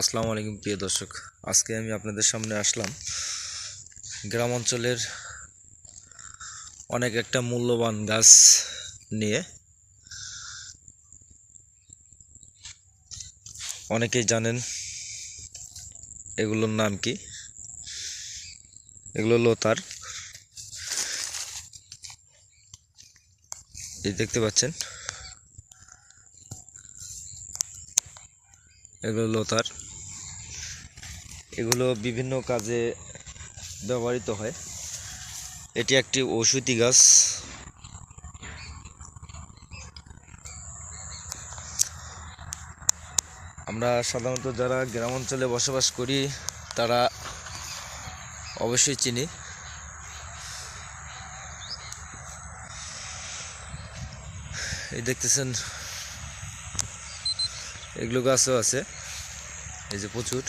আসসালামু আলাইকুম, প্রিয় দর্শক। আজকে আমি আপনাদের সামনে আসলাম। গ্রাম অঞ্চলের অনেক একটা মূল্যবান গাছ নিয়ে। অনেকেই জানেন এগুলোর নাম কি? এগুলো লোতার এই দেখতে পাচ্ছেন। এগুলো লোতার। এগুলো বিভিন্ন কাজে ব্যবহৃত হয়। এটি একটি ঔষধি গাছ। আমরা সাধারণত যারা গ্রাম অঞ্চলে বসবাস করি, তারা অবশ্যই চিনি। এই দেখতেছেন এগুলো গাছও আছে। এই যে প্রচুর।